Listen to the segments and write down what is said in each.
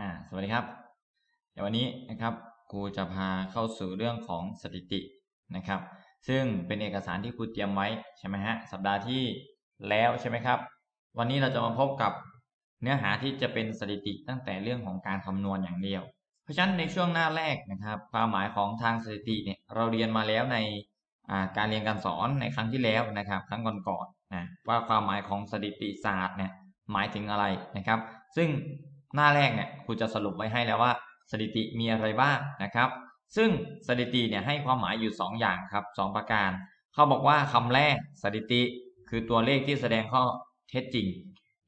อ่าสวัสดีครับเดี๋ยววันนี้นะครับครูจะพาเข้าสู่เรื่องของสถิตินะครับ ซึ่งเป็นเอกสารที่ครูเตรียมไว้ใช่ไหมฮะสัปดาห์ที่แล้วใช่ไหมครับ วันนี้เราจะมาพบกับเนื้อหาที่จะเป็นสถิติตั้งแต่เรื่องของการคำนวณอย่างเดียว เพราะฉะนั้นในช่วงหน้าแรกนะครับ ความหมายของทางสถิติเนี่ยเราเรียนมาแล้วในาการเรียนการสอนในครั้งที่แล้วนะครับ ครั้งก่อนๆนะว่าความหมายของสถิติศาสตร์เนี่ยหมายถึงอะไรนะครับ ซึ่ง หน้าแรกเนี่ยครูจะสรุปไว้ให้แล้วว่า สถิติมีอะไรบ้างนะครับ ซึ่งสถิติเนี่ยให้ความหมายอยู่ 2 อย่างครับสประการ เขาบอกว่าคำแรกสถิติ คือตัวเลขที่แสดงข้อเท็จจริง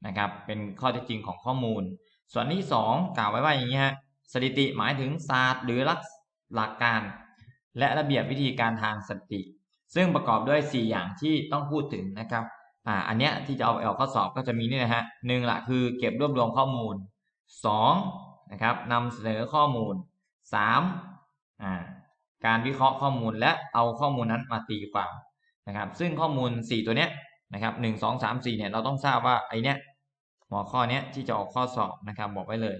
นะครับ เป็นข้อเท็จจริงของข้อมูล ส่วนที่ 2 กล่าวไว้ว่าอย่างนี้ฮะสถิติหมายถึงศาสตร์หรือหลักหลักการ และระเบียบวิธีการทางสถิติ ซึ่งประกอบด้วย 4 อย่างที่ต้องพูดถึงนะครับอ่าอันเนี้ยที่จะเอาไปออกข้อสอบก็จะมีนี่นะฮะหนึ่งละคือเก็บรวบรวมข้อมูล 2. นะครับนำเสนอข้อมูล 3. าการวิเคราะห์ข้อมูลและเอาข้อมูลนั้นมาตีความนะครับ ซึ่งข้อมูล 4 ตัวเนี้ยนะครับหนึ่งสองสามสี่เนี่ยเราต้องทราบว่าไอเนี้ยหัวข้อเนี้ยที่จะออกข้อสอบนะครับบอกไว้เลย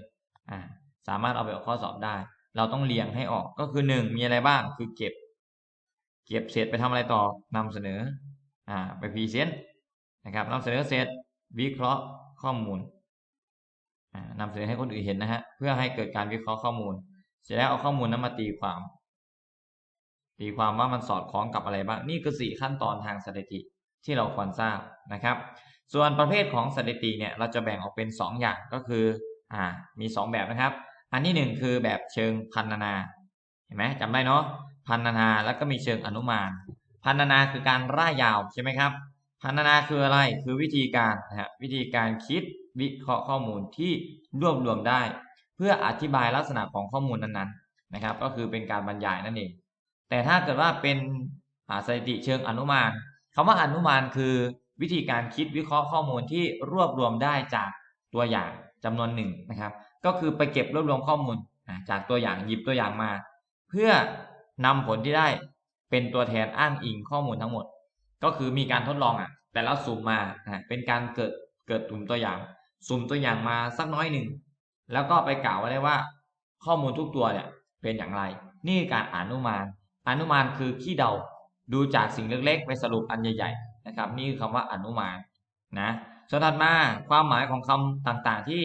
อ่าสามารถเอาไปออกข้อสอบได้ เราต้องเรียงให้ออกก็คือ1มีอะไรบ้างคือเก็บ เก็บเสร็จไปทำอะไรต่อนำเสนออ่าไปพรีเซนต์นะครับนำเสนอเสร็จวิเคราะห์ข้อมูล นำเสนอให้คนอื่นเห็นนะฮะเพื่อให้เกิดการวิเคราะห์ข้อมูล เสร็จแล้วเอาข้อมูลนั้นมาตีความ ตีความว่ามันสอดคล้องกับอะไรบ้างนี่คือสี่ขั้นตอนทางสถิติที่เราควรทราบนะครับ ส่วนประเภทของสถิติเนี่ยเราจะแบ่งออกเป็น 2 อย่างก็คืออ่ามี 2 แบบนะครับ อันที่ 1 คือแบบเชิงพันนาเห็นไหมจำได้เนาะพันนาแล้วก็มีเชิงอนุมาน พันนาคือการร่ายยาวใช่ไหมครับพันนาคืออะไรคือวิธีการนะฮะวิธีการคิด วิเคราะห์ข้อมูลที่รวบรวมได้ เพื่ออธิบายลักษณะของข้อมูลนั้นๆนะครับ ก็คือเป็นการบรรยายนั่นเอง แต่ถ้าเกิดว่าเป็นสถิติเชิงอนุมานคำว่าอนุมานคือวิธีการคิดวิเคราะห์ข้อมูลที่รวบรวมได้จากตัวอย่างจำนวนหนึ่งนะครับ ก็คือไปเก็บรวบรวมข้อมูลจากตัวอย่างหยิบตัวอย่างมา เพื่อนำผลที่ได้เป็นตัวแทนอ้างอิงข้อมูลทั้งหมด ก็คือมีการทดลองอะแต่ล้วสุ่มมาเป็นการเกิดเกิดตุ่มตัวอย่าง สุ่มตัวอย่างมาสักน้อยหนึ่ง แล้วก็ไปกล่าวไว้ได้ว่า ข้อมูลทุกตัวเนี่ยเป็นอย่างไร นี่การอนุมาน อนุมานคือขี้เดา ดูจากสิ่งเล็กๆ ไปสรุปอันใหญ่ๆนะครับ นี่คือคำว่าอนุมานนะส่วนถัดมาความหมายของคำต่างๆที่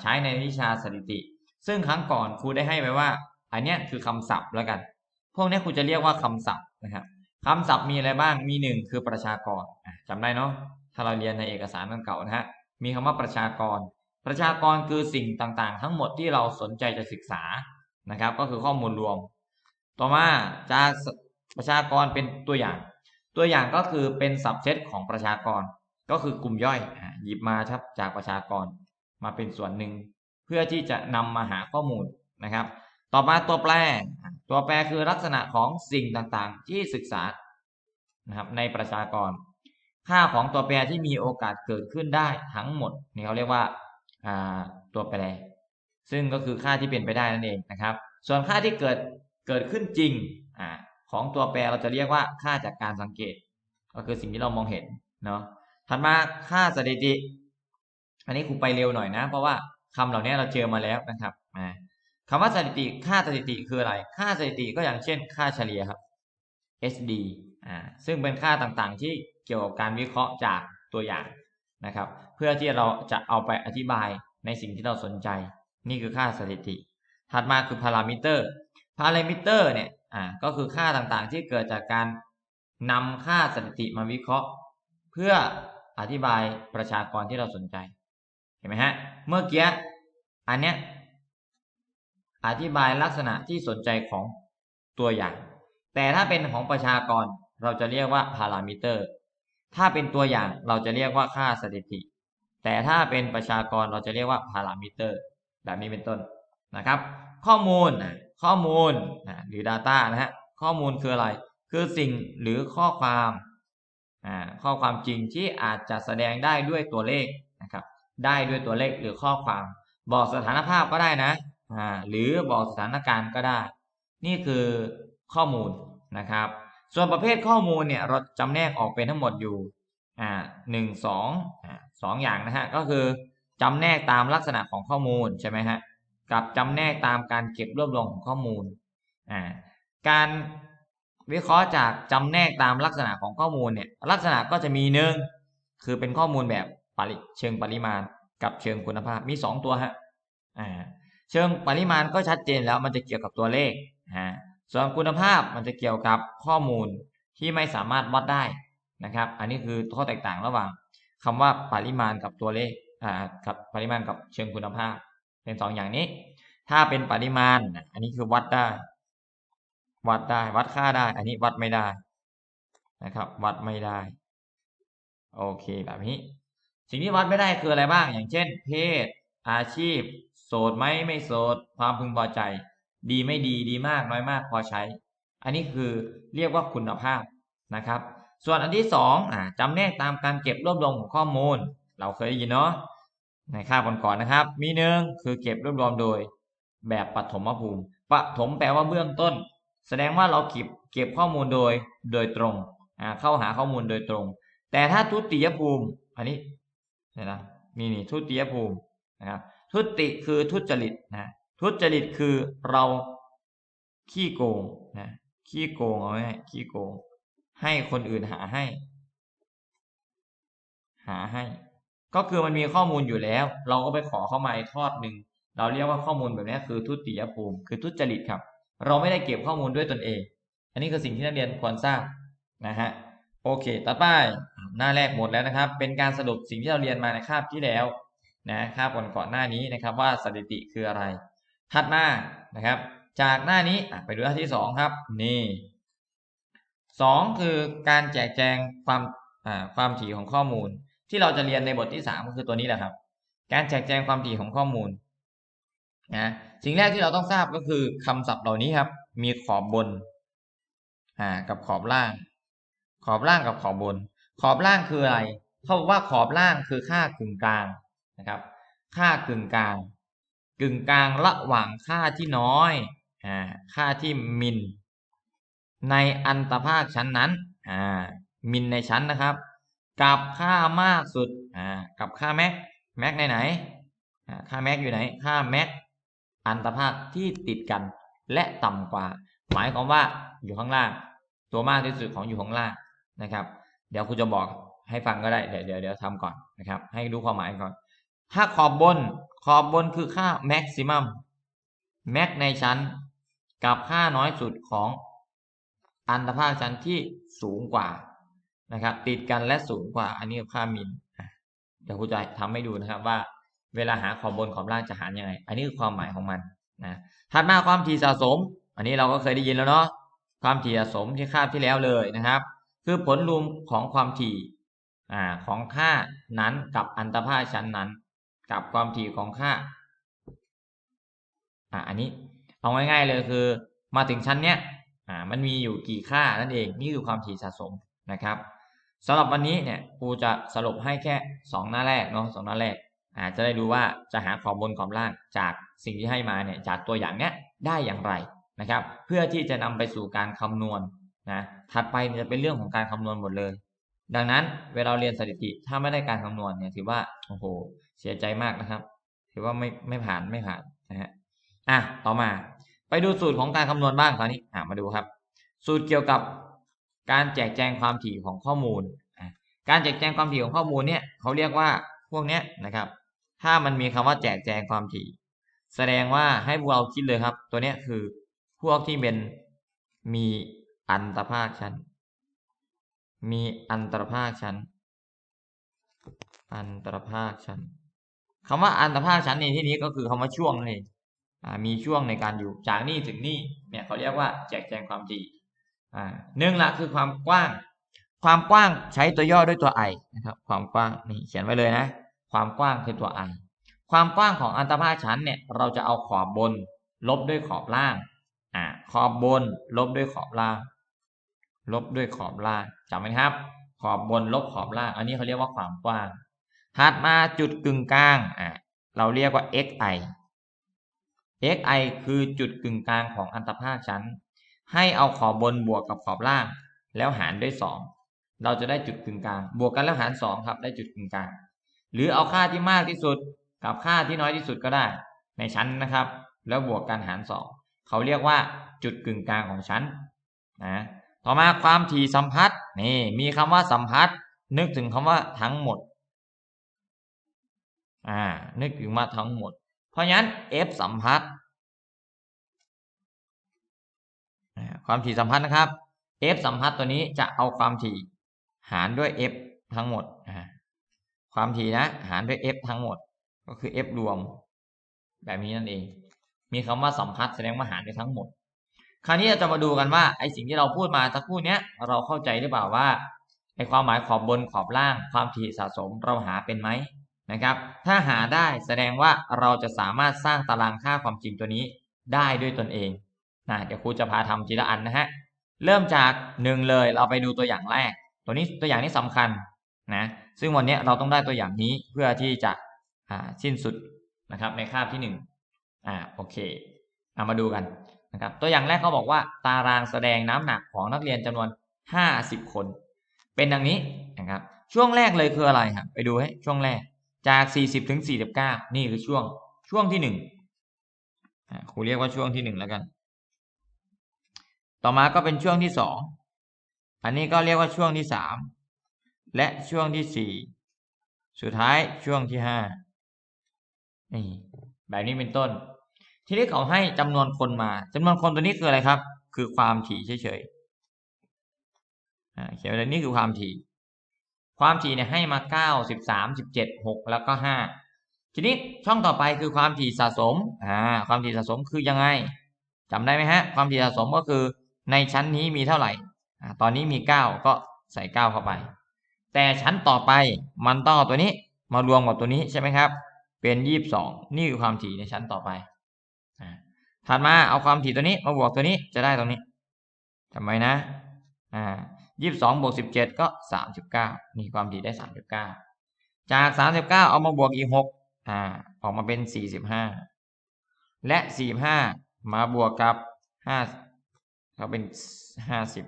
ใช้ในวิชาสถิติ ซึ่งครั้งก่อนครูได้ให้ไว้ว่า อันนี้คือคำศัพท์แล้วกัน พวกนี้ครูจะเรียกว่าคำศัพท์นะครับคำศัพท์มีอะไรบ้างมีหนึ่งคือประชากรจำได้เนาะถ้าเราเรียนในเอกสารเก่านะฮะ มีคำว่าประชากร ประชากรคือสิ่งต่างๆ ทั้งหมดที่เราสนใจจะศึกษานะครับ ก็คือข้อมูลรวม ต่อมาจากประชากรเป็นตัวอย่าง ตัวอย่างก็คือเป็นสับเซตของประชากร ก็คือกลุ่มย่อยหยิบมาครับจากประชากรมาเป็นส่วนหนึ่ง เพื่อที่จะนำมาหาข้อมูลนะครับ ต่อมาตัวแปร ตัวแปรคือลักษณะของสิ่งต่างๆ ที่ศึกษานะครับในประชากร ค่าของตัวแปรที่มีโอกาสเกิดขึ้นได้ทั้งหมดนี่เขาเรียกว่าตัวแปร ซึ่งก็คือค่าที่เป็นไปได้นั่นเองนะครับ ส่วนค่าที่เกิดเกิดขึ้นจริงอของตัวแปรเราจะเรียกว่าค่าจากการสังเกต ก็คือสิ่งที่เรามองเห็นเนาะถัดมาค่าสถิติ อันนี้ครูไปเร็วหน่อยนะ เพราะว่าคำเหล่านี้เราเจอมาแล้วนะครับคำว่าสถิติค่าสถิติคืออะไร ค่าสถิติก็อย่างเช่น ค่าเฉลี่ยครับ SD อ่าซึ่งเป็นค่าต่างๆที่เกี่ยวกับการวิเคราะห์จากตัวอย่างนะครับ เพื่อที่เราจะเอาไปอธิบายในสิ่งที่เราสนใจ นี่คือค่าสถิติ ถัดมาคือพารามิเตอร์พารามิเตอร์เนี่ยอ่าก็คือค่าต่างๆที่เกิดจากการนำค่าสถิติมาวิเคราะห์ เพื่ออธิบายประชากรที่เราสนใจ เห็นไหมฮะ เมื่อกี้อันเนี้ยอธิบายลักษณะที่สนใจของตัวอย่าง แต่ถ้าเป็นของประชากร เราจะเรียกว่าพารามิเตอร์ ถ้าเป็นตัวอย่างเราจะเรียกว่าค่าสถิติ แต่ถ้าเป็นประชากรเราจะเรียกว่าพารามิเตอร์ แบบนี้เป็นต้นนะครับ ข้อมูลข้อมูลหรือ Data นะฮะข้อมูลคืออะไร คือสิ่งหรือข้อความข้อความจริงที่อาจจะแสดงได้ด้วยตัวเลขนะครับ ได้ด้วยตัวเลขหรือข้อความ บอกสถานภาพก็ได้นะหรือบอกสถานการณ์ก็ได้ นี่คือข้อมูลนะครับ ส่วนประเภทข้อมูลเนี่ยเราจำแนกออกเป็นทั้งหมดอยู่อ่าหนึ่งสองอ่าสองอย่างนะฮะก็คือจำแนกตามลักษณะของข้อมูลใช่ไหมฮะกับจำแนกตามการเก็บรวบรวมของข้อมูลอ่าการวิเคราะห์จากจำแนกตามลักษณะของข้อมูลเนี่ยลักษณะก็จะมีหนึ่งคือเป็นข้อมูลแบบเชิงปริมาณ กับเชิงคุณภาพมีสองตัวฮะอ่าเชิงปริมาณก็ชัดเจนแล้วมันจะเกี่ยวกับตัวเลขฮะ ส่วนคุณภาพมันจะเกี่ยวกับข้อมูลที่ไม่สามารถวัดได้นะครับ อันนี้คือข้อแตกต่างระหว่างคำว่าปริมาณกับตัวเลขอ่ากับปริมาณกับเชิงคุณภาพ เป็นสองอย่างนี้ ถ้าเป็นปริมาณอันนี้คือวัดได้ วัดได้วัดค่าได้ อันนี้วัดไม่ได้นะครับ วัดไม่ได้ โอเคแบบนี้ สิ่งที่วัดไม่ได้คืออะไรบ้าง อย่างเช่น เพศ อาชีพ โสดไหมไม่โสด ความพึงพอใจ ดีไม่ดีดีมากน้อยมากพอใช้ อันนี้คือเรียกว่าคุณภาพนะครับ ส่วนอันที่สองอ่าจำแนกตามการเก็บรวบรวมของข้อมูล เราเคยได้ยินเนาะในคาก่อนๆนะครับ มีหนึ่งคือเก็บรวบรวมโดย แบบปฐมภูมิปฐมแปลว่าเบื้องต้น แสดงว่าเราเก็บเก็บข้อมูลโดยโดยตรงอ่าเข้าหาข้อมูลโดยตรง แต่ถ้าทุติยภูมิ อันนี้นะมีนี่ทุติยภูมินะครับทุติคือทุจริตนะ ทุจริตคือเราขี้โกงนะขี้โกงเอาไว้ให้ขี้โกง ให้คนอื่นหาให้ หาให้ ก็คือมันมีข้อมูลอยู่แล้ว เราก็ไปขอเข้ามาอีกทอดหนึ่งเราเรียกว่าข้อมูลแบบนี้คือทุติยภูมิ คือทุจริตครับ เราไม่ได้เก็บข้อมูลด้วยตนเอง อันนี้คือสิ่งที่นักเรียนควรทราบนะฮะโอเค ต่อไปหน้าแรกหมดแล้วนะครับ เป็นการสรุปสิ่งที่เราเรียนมาในคาบที่แล้วนะคาบก่อนก่อนหน้านี้นะครับว่าสถิติคืออะไร ถัดมานะครับ จากหน้านี้ไปดูหน้าที่สองครับ นี่สองคือการแจกแจงความความถี่ของข้อมูล ที่เราจะเรียนในบทที่สามก็คือตัวนี้แหละครับ การแจกแจงความถี่ของข้อมูลนะสิ่งแรกที่เราต้องทราบก็คือคำศัพท์เหล่านี้ครับ มีขอบบนอ่ากับขอบล่าง ขอบล่างกับขอบบน ขอบล่างคืออะไรเขาบอกว่าขอบล่างคือค่ากึ่งกลางนะครับ ค่ากึ่งกลาง กึ่งกลางระหว่างค่าที่น้อยอค่าที่มิน ในอันตภาคชั้นนั้นมินในชั้นนะครับ กับค่ามากสุดกับค่าแม็กแม็กในไหนค่าแม็กอยู่ไหนค่าแม็กอันตภาคที่ติดกันและต่ำกว่า หมายความว่าอยู่ข้างล่าง ตัวมากที่สุดของอยู่ข้างล่างนะครับ เดี๋ยวครูจะบอกให้ฟังก็ได้ เดี๋ยวเดี๋ยวเดี๋ยวทำก่อนนะครับ ให้รู้ความหมายก่อน ถ้าขอบบน ขอบบนคือค่า maximum max ในชั้น กับค่าน้อยสุดของอันตภาคชั้นที่สูงกว่านะครับ ติดกันและสูงกว่า อันนี้ค่ามินเดี๋ยวครูจะทำให้ดูนะครับว่า เวลาหาขอบบนขอบล่างจะหารยังไง อันนี้คือความหมายของมันนะถัดมาความถี่สะสม อันนี้เราก็เคยได้ยินแล้วเนาะความถี่สะสมที่คาบที่แล้วเลยนะครับ คือผลรวมของความถี่อ่าของค่านั้นกับอันตภาคชั้นนั้น กับความถี่ของค่าอ่าอันนี้เอาง่ายๆเลยคือ มาถึงชั้นเนี้ยอ่ามันมีอยู่กี่ค่านั่นเองนี่คือความถี่สะสมนะครับสำหรับวันนี้เนี่ยครูจะสรุปให้แค่สองหน้าแรกเนาะสองหน้าแรกอ่าจะได้ดูว่าจะหาขอบบนขอบล่างจากสิ่งที่ให้มาเนี่ยจากตัวอย่างเนี้ยได้อย่างไรนะครับ เพื่อที่จะนำไปสู่การคำนวณนะถัดไปจะเป็นเรื่องของการคำนวณหมดเลย ดังนั้นเวลาเรียนสถิติถ้าไม่ได้การคำนวณเนี่ยถือว่าโอ้โห เสียใจมากนะครับถือว่าไม่ไม่ผ่านไม่ผ่านนะฮะอะต่อมาไปดูสูตรของการคำนวณบ้างคราวนี้อะมาดูครับ สูตรเกี่ยวกับการแจกแจงความถี่ของข้อมูล การแจกแจงความถี่ของข้อมูลเนี่ยเขาเรียกว่าพวกเนี้ยนะครับ ถ้ามันมีคำว่าแจกแจงความถี่ แสดงว่าให้พวกเราคิดเลยครับ ตัวเนี้ยคือพวกที่เป็นมีอันตรภาคชั้น มีอันตรภาคชั้น อันตรภาคชั้น คำว่าอันตรภาคชั้นในที่นี้ก็คือคำว่าช่วงนั่นเองมีช่วงในการอยู่จากนี่ถึงนี่เนี่ยเขาเรียกว่าแจกแจงความถี่หนึ่งละคือความกว้าง ความกว้างใช้ตัวย่อด้วยตัว i นะครับ ความกว้างนี่เขียนไว้เลยนะ ความกว้างคือตัว i ความกว้างของอันตรภาคชั้นเนี่ยเราจะเอาขอบบน ลบด้วยขอบล่างอ่าขอบบน ลบด้วยขอบล่าง ลบด้วยขอบล่างจำไหมครับ ขอบบนลบขอบล่าง อันนี้เขาเรียกว่าความกว้าง ถัดมาจุดกึ่งกลางอ่าเราเรียกว่า xi xi คือจุดกึ่งกลางของอันตรภาคชั้น ให้เอาขอบบนบวกกับขอบล่าง แล้วหารด้วยสองเราจะได้จุดกึ่งกลาง บวกกันแล้วหารสองครับ ได้จุดกึ่งกลาง หรือเอาค่าที่มากที่สุด กับค่าที่น้อยที่สุดก็ได้ ในชั้นนะครับ แล้วบวกกันหารสองเขาเรียกว่าจุดกึ่งกลางของชั้นนะต่อมาความถี่สัมพัทธ์นี่มีคำว่าสัมพัทธ์นึกถึงคำว่าทั้งหมด อ่านึกถึงมาทั้งหมด เพราะฉะนั้น f สัมพัทธ์ความถี่สัมพัทธ์นะครับ f สัมพัทธ์ตัวนี้จะเอาความถี่หารด้วย f ทั้งหมดความถี่นะ หารด้วย f ทั้งหมด ก็คือ f รวม แบบนี้นั่นเอง มีคำว่าสัมพัทธ์แสดงว่าหารด้วยทั้งหมด คราวนี้เราจะมาดูกันว่าไอสิ่งที่เราพูดมาสักครู่เนี้ยเราเข้าใจหรือเปล่าว่าไอความหมายขอบบนขอบล่าง ความถี่สะสมเราหาเป็นไหม นะครับ ถ้าหาได้แสดงว่าเราจะสามารถสร้างตารางค่าความจริงตัวนี้ได้ด้วยตนเองนะเดี๋ยวครูจะพาทำทีละอันนะฮะ เริ่มจากหนึ่งเลยเราไปดูตัวอย่างแรก ตัวนี้ตัวอย่างนี้สำคัญนะ ซึ่งวันนี้เราต้องได้ตัวอย่างนี้เพื่อที่จะสิ้นสุดนะครับในคาบที่หนึ่งอ่าโอเคเอามาดูกันนะครับตัวอย่างแรกเขาบอกว่าตารางแสดงน้ำหนักของนักเรียนจำนวน 50 คน เป็นดังนี้นะครับช่วงแรกเลยคืออะไรครับไปดูให้ช่วงแรก จาก 40 ถึง 49 นี่คือช่วงช่วงที่หนึ่งครูเรียกว่าช่วงที่หนึ่งแล้วกัน ต่อมาก็เป็นช่วงที่สองอันนี้ก็เรียกว่าช่วงที่สามและช่วงที่สี่สุดท้ายช่วงที่ห้านี่แบบนี้เป็นต้น ทีนี้เขาให้จำนวนคนมาจำนวนคนตัวนี้คืออะไรครับ คือความถี่เฉยๆเขียนไว้เลยนี่คือความถี่ ความถี่เนี่ยให้มาเก้าสิบสามสิบเจ็ดหกแล้วก็ห้าทีนี้ช่องต่อไปคือความถี่สะสมอ่าความถี่สะสมคือยังไงจำได้ไหมฮะ ความถี่สะสมก็คือในชั้นนี้มีเท่าไหร่อ่าตอนนี้มีเก้าก็ใส่เก้าเข้าไป แต่ชั้นต่อไปมันต้องเอาตัวนี้มารวมกับตัวนี้ใช่ไหมครับ เป็นยี่สิบสองนี่คือความถี่ในชั้นต่อไปอ่าถัดมาเอาความถี่ตัวนี้มาบวกตัวนี้จะได้ตรงนี้จำไว้นะอ่า ยี่สิบสองบวกสิบเจ็ดก็สามสิบเก้านี่ความถี่ได้สามสิบเก้าจากสามสิบเก้าเอามาบวกอีกหกอ่าออกมาเป็นสี่สิบห้าและสี่ห้ามาบวกกับห้าก็เป็นห้าสิบ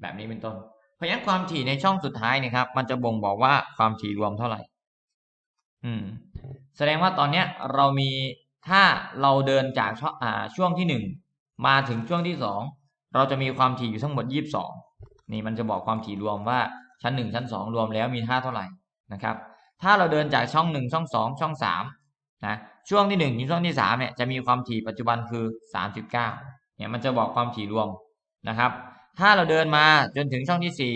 แบบนี้เป็นต้น เพราะฉะนั้นความถี่ในช่องสุดท้ายเนี่ยครับ มันจะบ่งบอกว่าความถี่รวมเท่าไหร่ อืม แสดงว่าตอนเนี้ยเรามีถ้าเราเดินจากช่วงอ่าช่วงที่หนึ่งมาถึงช่วงที่สองเราจะมีความถี่อยู่ทั้งหมดยี่สิบสอง นี่มันจะบอกความถี่รวมว่าชั้นหนึ่งชั้นสองรวมแล้วมีค่าเท่าไหร่นะครับ ถ้าเราเดินจากช่องหนึ่งช่องสองช่องสามนะช่วงที่หนึ่งถึงช่วงที่สามเนี่ยจะมีความถี่ปัจจุบันคือสามสิบเก้าเนี่ยมันจะบอกความถี่รวมนะครับ ถ้าเราเดินมาจนถึงช่องที่สี่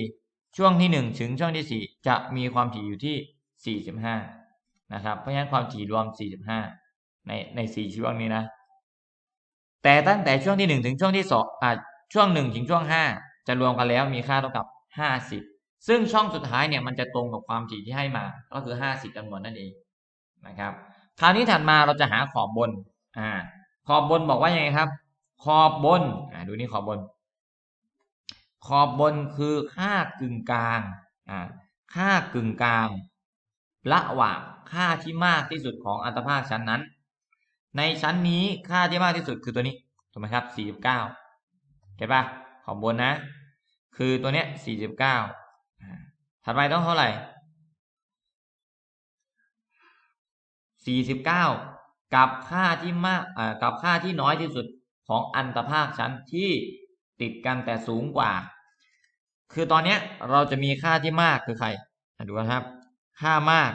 ช่วงที่หนึ่งถึงช่วงที่สี่จะมีความถี่อยู่ที่สี่สิบห้านะครับเพราะฉะนั้นความถี่รวมสี่สิบห้าในในสี่ช่วงนี้นะแต่ตั้งแต่ช่วงที่หนึ่งถึงช่วงที่สองอ่าช่วงหนึ่งถึงช่วงห้า จะรวมกันแล้วมีค่าเท่ากับห้าสิบซึ่งช่องสุดท้ายเนี่ยมันจะตรงกับความถี่ที่ให้มา ก็คือห้าสิบจำนวนนั่นเองนะครับ คราวนี้ถัดมาเราจะหาขอบบนอ่าขอบบนบอกว่ายังไงครับ ขอบบนอ่าดูนี่ขอบบน ขอบบนคือค่ากึ่งกลางอ่าค่ากึ่งกลางระหว่างค่าที่มากที่สุดของอัตภาคชั้นนั้น ในชั้นนี้ค่าที่มากที่สุดคือตัวนี้ถูกไหมครับ49เห็นปะ อบบนนะ คือตัวเนี้ย49ถัดไปต้องเท่าไหร่49กับค่าที่มากอ่ากับค่าที่น้อยที่สุดของอันตรภาคชั้นที่ติดกันแต่สูงกว่า คือตอนเนี้ยเราจะมีค่าที่มากคือใครดูนะครับ ค่ามาก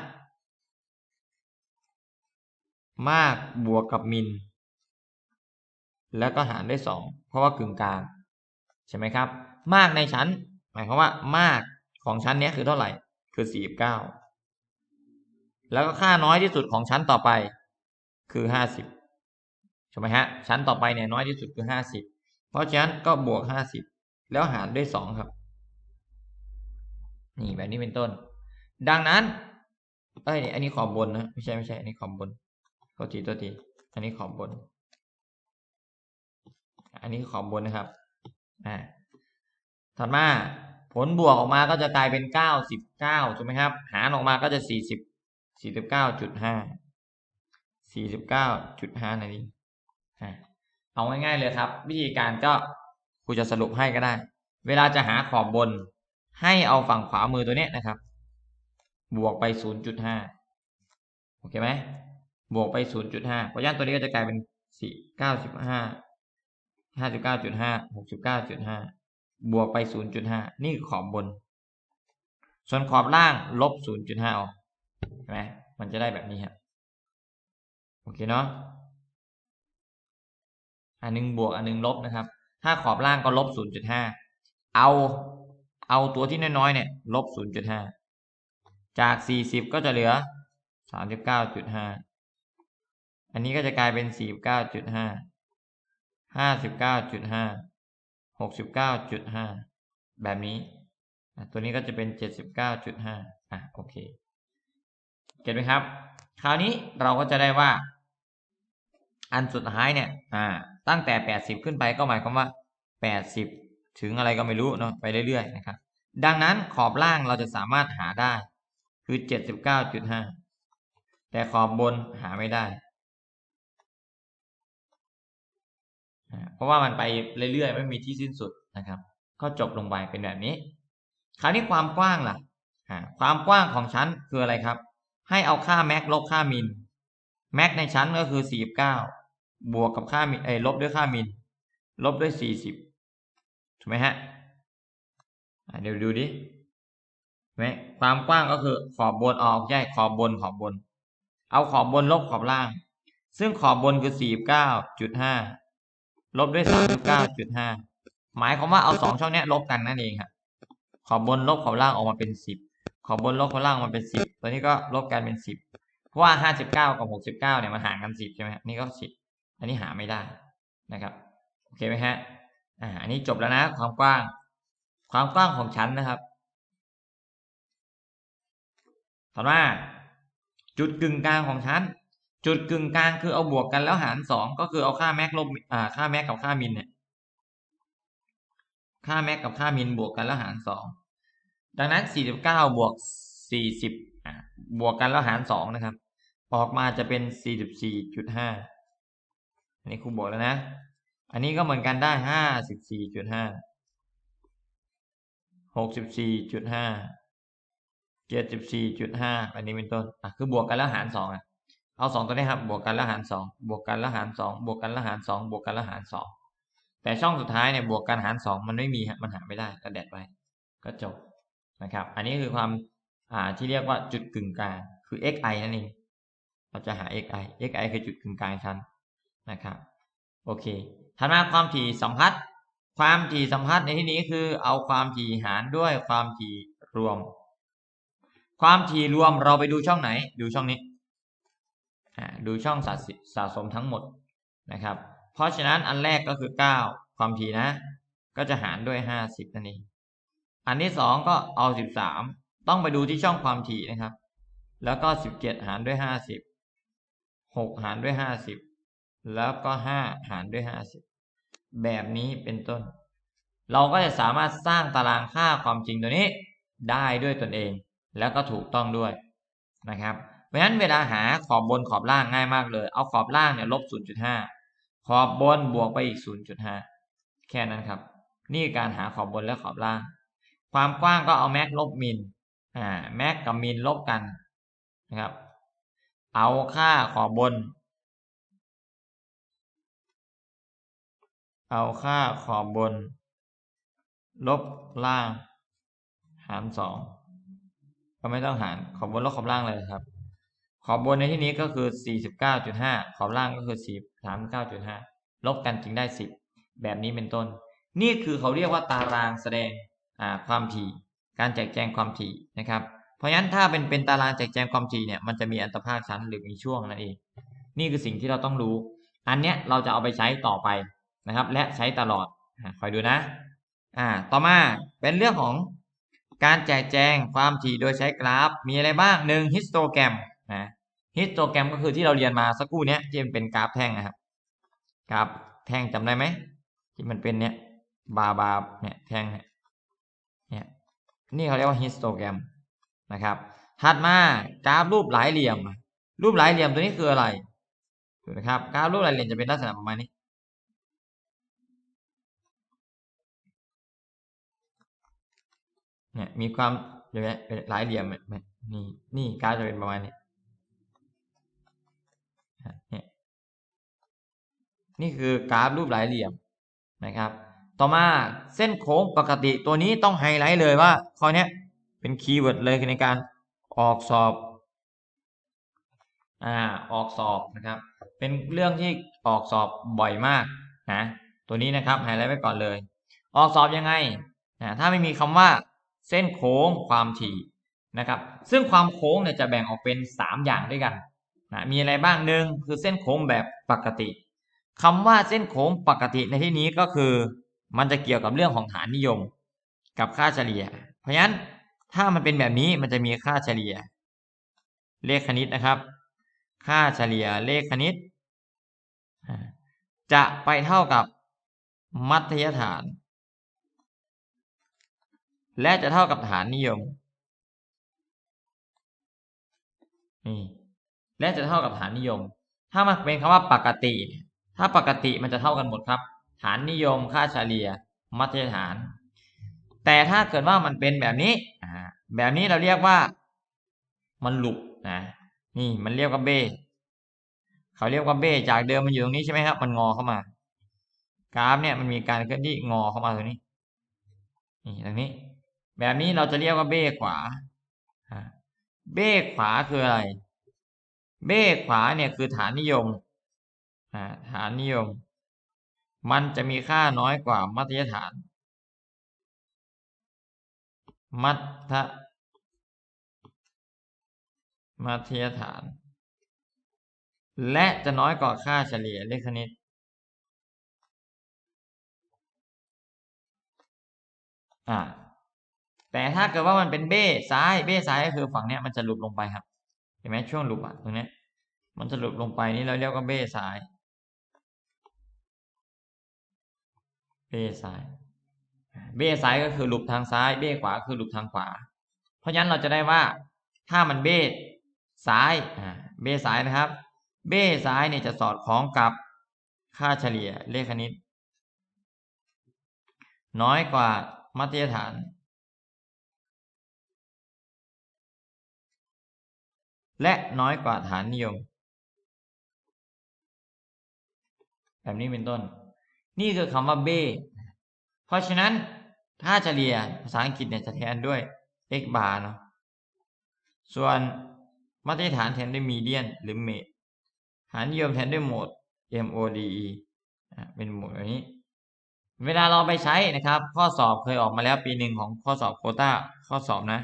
มากบวกกับมิน แล้วก็หารด้วยสองเพราะว่ากึ่งกลาง ใช่ไหมครับ มากในชั้น หมายความว่ามากของชั้นนี้คือเท่าไหร่ คือสี่เก้าแล้วก็ค่าน้อยที่สุดของชั้นต่อไปคือห้าสิบใช่ไหมฮะ ชั้นต่อไปเนี่ยน้อยที่สุดคือห้าสิบเพราะฉะนั้นก็บวกห้าสิบแล้วหารด้วยสองครับ นี่แบบนี้เป็นต้น ดังนั้นเอ้ยอันนี้ขอบบนนะ ไม่ใช่ไม่ใช่ อันนี้ขอบบนตัวทีตัวที อันนี้ขอบบน อันนี้ขอบบนนะครับ อ่าถัดมาผลบวกออกมาก็จะกลายเป็นเก้าสิบเก้าถูกไหมครับ หารออกมาก็จะสี่สิบสี่สิบเก้าจุดห้าสี่สิบเก้าจุดห้านั่นเองอ่าเอาง่ายๆเลยครับ วิธีการก็ครูจะสรุปให้ก็ได้ เวลาจะหาขอบบน ให้เอาฝั่งขวามือตัวเนี้ยนะครับ บวกไปศูนย์จุดห้าโอเคไหมบวกไปศูนย์จุดห้าเพราะฉะนั้นตัวนี้ก็จะกลายเป็นสี่เก้าสิบห้า ห้าสิบเก้าจุดห้าหกสิบเก้าจุดห้าบวกไปศูนย์จุดห้านี่คือขอบบน ส่วนขอบล่างลบศูนย์จุดห้าออกใช่ไหมมันจะได้แบบนี้ครับโอเคเนาะอันหนึงบวกอันหนึงลบนะครับ ถ้าขอบล่างก็ลบศูนย์จุดห้าเอาเอาตัวที่น้อยๆเนี่ยลบศูนย์จุดห้าจากสี่สิบก็จะเหลือสามสิบเก้าจุดห้าอันนี้ก็จะกลายเป็นสี่สิบเก้าจุดห้า ห้าสิบเก้าจุดห้าหกสิบเก้าจุดห้าแบบนี้ ตัวนี้ก็จะเป็นเจ็ดสิบเก้าจุดห้าอะโอเคเก็ตไหมครับ คราวนี้เราก็จะได้ว่า อันสุดท้ายเนี่ย อ่า ตั้งแต่แปดสิบขึ้นไปก็หมายความว่าแปดสิบถึงอะไรก็ไม่รู้เนาะไปเรื่อยๆนะครับ ดังนั้นขอบล่างเราจะสามารถหาได้ คือเจ็ดสิบเก้าจุดห้าแต่ขอบบนหาไม่ได้ เพราะว่ามันไปเรื่อยๆ ไม่มีที่สิ้นสุดนะครับ ก็จบลงไปเป็นแบบนี้ คราวนี้ความกว้างล่ะความกว้างของชั้นคืออะไรครับ ให้เอาค่าแม็กลบค่ามินแม็กในชั้นก็คือ 49 บวกกับค่ามินเอ้ลบด้วยค่ามินลบด้วย 40 ถูกไหมฮะะเดี๋ยวดูดิไหมความกว้างก็คือขอบบนออกใช่ขอบบนขอบบน เอาขอบบนลบขอบล่าง ซึ่งขอบบนคือ 49.5 ลบด้วย39.5หมายความว่าเอาสองช่องนี้ลบกันนั่นเองครับขอบบนลบขอบล่างออกมาเป็น10ขอบบนลบขอบล่างออกมาเป็น10ตัวนี้ก็ลบกันเป็น10เพราะว่า59กับ69เนี่ยมันห่างกัน10ใช่ไหมนี่ก็10อันนี้หาไม่ได้นะครับโอเคไหมฮะอ่าอันนี้จบแล้วนะความกว้าง ความกว้างของชั้นนะครับต่อมาจุดกึ่งกลางของชั้น จุดกึ่งกลางคือเอาบวกกันแล้วหารสองก็คือเอาค่าแม็กลบอ่าค่าแม็กกับค่ามินเนี่ยค่าแม็กกับค่ามินบวกกันแล้วหารสองดังนั้น49บเก้าบวก40อะบวกกันแล้วหารสองนะครับ ออกมาจะเป็น44.5อันนี้ครูบอกแล้วนะ อันนี้ก็เหมือนกันได้54.5 64.5 74.5อันนี้เป็นต้นอะคือบวกกันแล้วหารสองอะ เอาสองตัวนี้ครับบวกกันแล้วหารสองบวกกันแล้วหารสองบวกกันแล้วหารสองบวกกันแล้วหารสองแต่ช่องสุดท้ายเนี่ยบวกกันหารสองมันไม่มีฮะมันหาไม่ได้ก็แดดไว้ก็จบนะครับ อันนี้คือความอ่าที่เรียกว่าจุดกึ่งกลางคือ xi นั่นเองเราจะหา xi xi คือจุดกึ่งกลางชั้นนะครับโอเคถัดมาความถี่สัมพัทธ์ความถี่สัมพัทธ์ในที่นี้คือเอาความถี่หารด้วยความถี่รวม ความถี่รวมเราไปดูช่องไหน ดูช่องนี้ ดูช่องสะสสะสมทั้งหมดนะครับ เพราะฉะนั้นอันแรกก็คือ 9 ความถี่นะ ก็จะหารด้วย 50นั่นเองอันที่สองก็เอา 13 ต้องไปดูที่ช่องความถี่นะครับ แล้วก็ 17 หารด้วย 50 6 หารด้วย 50 แล้วก็ 5 หารด้วย 50 แบบนี้เป็นต้น เราก็จะสามารถสร้างตารางค่าความจริงตัวนี้ได้ด้วยตนเอง แล้วก็ถูกต้องด้วยนะครับ เพราะฉะนั้นเวลาหาขอบบนขอบล่างง่ายมากเลย เอาขอบล่างเนี่ยลบ 0.5 ขอบบนบวกไปอีก 0.5 แค่นั้นครับ นี่การหาขอบบนและขอบล่าง ความกว้างก็เอาแม็กลบมินอ่าแม็กกับมินลบกันนะครับ เอาค่าขอบบน เอาค่าขอบบน ลบล่าง หารสองก็ไม่ต้องหารขอบบนลบขอบล่างเลยครับ ขอบบนในที่นี้ก็คือ 49.5 ขอบล่างก็คือ 39.5 ลบกันจึงได้ 10 แบบนี้เป็นต้น นี่คือเขาเรียกว่าตารางแสดงความถี่ การแจกแจงความถี่นะครับ เพราะฉะนั้นถ้าเป็นเป็นตารางแจกแจงความถี่เนี่ย มันจะมีอันตภาคชั้นหรือมีช่วงนั่นเอง นี่คือสิ่งที่เราต้องรู้ อันเนี้ยเราจะเอาไปใช้ต่อไปนะครับ และใช้ตลอดอคอยดูนะ อ่า ต่อมาเป็นเรื่องของการแจกแจงความถี่โดยใช้กราฟ มีอะไรบ้างหนึ่งฮิสโตแกรมนะ ฮิสโตแกรมก็คือที่เราเรียนมาสักครู่เนี้ยที่มันเป็นกราฟแท่งนะครับ กราฟแท่งจำได้ไหมที่มันเป็นเนี้ยบาร์บาร์เนี่ยแท่งเนี่ยเนี่ยนี่เขาเรียกว่าฮิสโตแกรมนะครับถัดมากราฟรูปหลายเหลี่ยม รูปหลายเหลี่ยมตัวนี้คืออะไรถูกไหมครับกราฟรูปหลายเหลี่ยมจะเป็นลักษณะประมาณนี้ เนี่ยมีความเดี๋ยวนะหลายเหลี่ยมเนี่ยนี่นี่กราฟจะเป็นประมาณนี้ นี่คือกราฟรูปหลายเหลี่ยมนะครับ ต่อมาเส้นโค้งปกติตัวนี้ต้องไฮไลท์เลยว่าข้อเนี้ยเป็นคีย์เวิร์ดเลยในการออกสอบอ่าออกสอบนะครับ เป็นเรื่องที่ออกสอบบ่อยมากนะตัวนี้นะครับไฮไลท์ไว้ก่อนเลย ออกสอบยังไงนะถ้าไม่มีคำว่าเส้นโค้งความถี่นะครับ ซึ่งความโค้งเนี่ยจะแบ่งออกเป็น 3 อย่างด้วยกันนะมีอะไรบ้างหนึ่งคือเส้นโค้งแบบปกติ คำว่าเส้นโค้งปกติในที่นี้ก็คือ มันจะเกี่ยวกับเรื่องของฐานนิยม กับค่าเฉลี่ย เพราะฉะนั้นถ้ามันเป็นแบบนี้มันจะมีค่าเฉลี่ย เลขคณิตนะครับ ค่าเฉลี่ยเลขคณิต จะไปเท่ากับมัธยฐาน และจะเท่ากับฐานนิยมนี่และจะเท่ากับฐานนิยม ถ้ามันเป็นคำว่าปกติ ถ้าปกติมันจะเท่ากันหมดครับ ฐานนิยมค่าเฉลี่ย มัธยฐาน แต่ถ้าเกิดว่ามันเป็นแบบนี้แบบนี้เราเรียกว่ามันหลุกนะนี่มันเรียกว่าเบ้เขาเรียกว่าเบ้จากเดิมมันอยู่ตรงนี้ใช่ไหมครับ มันงอเข้ามากราฟเนี่ยมันมีการเคลื่อนที่งอเข้ามาตรงนี้ นี่ตรงนี้ แบบนี้เราจะเรียกว่าเบ้ขวาเบ้ขวาคืออะไร เบ้ขวาเนี่ยคือฐานนิยม ฐานนิยม มันจะมีค่าน้อยกว่ามัธยฐาน มัธมัธยฐาน และจะน้อยกว่าค่าเฉลี่ยเลขคณิต อ่าแต่ถ้าเกิดว่ามันเป็นเบ้ซ้ายเบ้ซ้ายก็คือฝั่งเนี้ยมันจะหลุดลงไปครับ เห็นไหมช่วงหลุดอะตรงเนี้ยมันจะหลุดลงไปนี่เราเรียกว่าเบ้ซ้าย เบ้ซ้าย เบ้ซ้ายก็คือหลุดทางซ้าย เบ้ขวาคือหลุดทางขวา เพราะฉะนั้นเราจะได้ว่าถ้ามันเบ้ซ้ายเบ้ซ้ายนะครับ เบ้ซ้ายเนี่ยจะสอดคล้องกับค่าเฉลี่ยเลขคณิต น้อยกว่ามัธยฐาน และน้อยกว่าฐานนิยม แบบนี้เป็นต้น นี่คือคำว่าเบ้เพราะฉะนั้นถ้าเฉลี่ยภาษาอังกฤษเนี่ยจะแทนด้วย x bar เนาะส่วนมาตรฐานแทนด้วยมีเดียนหรือเมดฐานิยมแทนด้วยโหมด MODE เป็นโหมดแบบนี้ เวลาเราไปใช้นะครับ ข้อสอบเคยออกมาแล้วปีหนึ่งของข้อสอบโคต้าข้อสอบนะ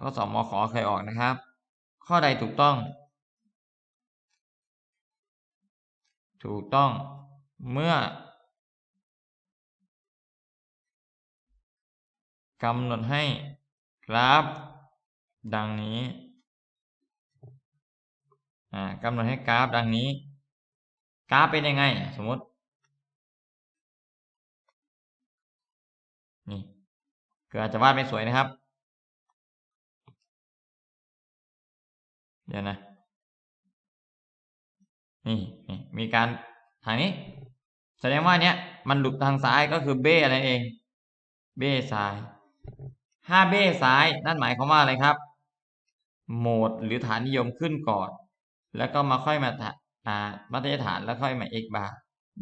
ข้อสอบมขอเคยออกนะครับ ข้อใดถูกต้อง ถูกต้อง เมื่อกำหนดให้กราฟ ดังนี้อ่ากำหนดให้กราฟดังนี้ กราฟเป็นยังไง สมมตินี่คืออาจจะวาดไม่สวยนะครับ เดี๋ยวนะ นี่นี่มีการทางนี้ แสดงว่าเนี้ยมันหลุดทางซ้ายก็คือเบ้อะไรเอง เบ้ซ้ายถ้าเบ้ซ้ายนั่นหมายความว่าอะไรครับ โหมดหรือฐานนิยมขึ้นก่อน แล้วก็มาค่อยมาอ่ามาตรฐานแล้วค่อยมา x bar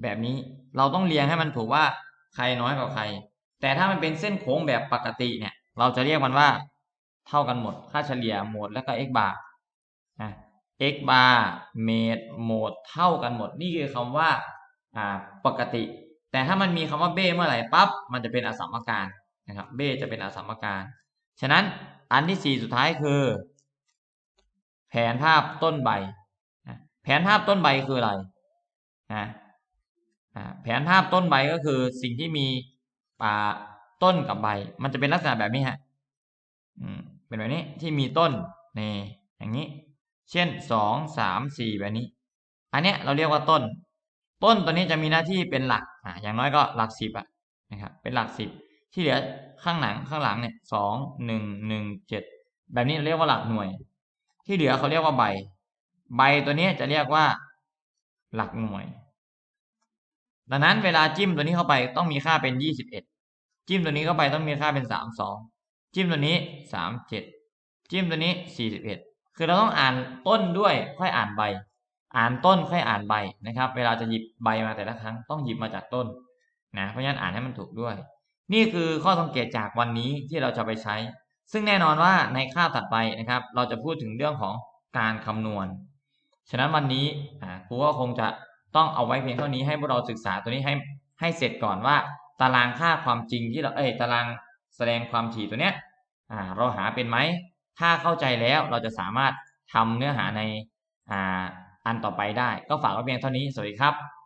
แบบนี้เราต้องเรียงให้มันถูกว่าใครน้อยกว่าใคร แต่ถ้ามันเป็นเส้นโค้งแบบปกติเนี่ย เราจะเรียกมันว่า เท่ากันหมด ค่าเฉลี่ยโหมดแล้วก็ x bar นะ x bar เมตรโหมดเท่ากันหมด นี่คือคำว่า อ่าปกติ แต่ถ้ามันมีคำว่าเบ้เมื่อไหร่ปั๊บมันจะเป็นอสมการนะครับเบ้จะเป็นอสมการ ฉะนั้นอันที่สี่สุดท้ายคือ แผนภาพต้นใบ แผนภาพต้นใบคืออะไรนะแผนภาพต้นใบก็คือสิ่งที่มีป่าต้นกับใบ มันจะเป็นลักษณะแบบนี้ฮะเป็นแบบนี้ที่มีต้นนี่อย่างนี้ เช่นสองสามสี่แบบนี้ อันเนี้ยเราเรียกว่าต้น ต้นตัวนี้จะมีหน้าที่เป็นหลักอ่าอย่างน้อยก็หลักสิบอะนะครับเป็นหลักสิบที่เหลือข้างหลังข้างหลังเนี่ยสองหนึ่งหนึ่งเจ็ดแบบนี้เรียกว่าหลักหน่วย ที่เหลือเขาเรียกว่าใบ ใบตัวนี้จะเรียกว่า หลักหน่วย ดังนั้นเวลาจิ้มตัวนี้เข้าไปต้องมีค่าเป็นยี่สิบเอ็ดจิ้มตัวนี้เข้าไปต้องมีค่าเป็นสามสองจิ้มตัวนี้สามเจ็ดจิ้มตัวนี้สี่สิบเอ็ดคือเราต้องอ่านต้นด้วยค่อยอ่านใบ อ่านต้นค่อยอ่านใบนะครับ เวลาจะหยิบใบมาแต่ละครั้งต้องหยิบมาจากต้นนะเพราะฉะนั้นอ่านให้มันถูกด้วย นี่คือข้อสังเกตจากวันนี้ที่เราจะไปใช้ ซึ่งแน่นอนว่าในคาบถัดไปนะครับ เราจะพูดถึงเรื่องของการคำนวณ ฉะนั้นวันนี้ครูก็คงจะต้องเอาไว้เพียงเท่านี้ให้พวกเราศึกษาตัวนี้ให้ให้เสร็จก่อนว่า ตารางค่าความจริงที่เราเอ้ยตารางแสดงความถี่ตัวเนี้ยอ่าเราหาเป็นไหมถ้าเข้าใจแล้วเราจะสามารถทำเนื้อหาในอ่า อันต่อไปได้ ก็ฝากไว้เพียงเท่านี้ สวัสดีครับ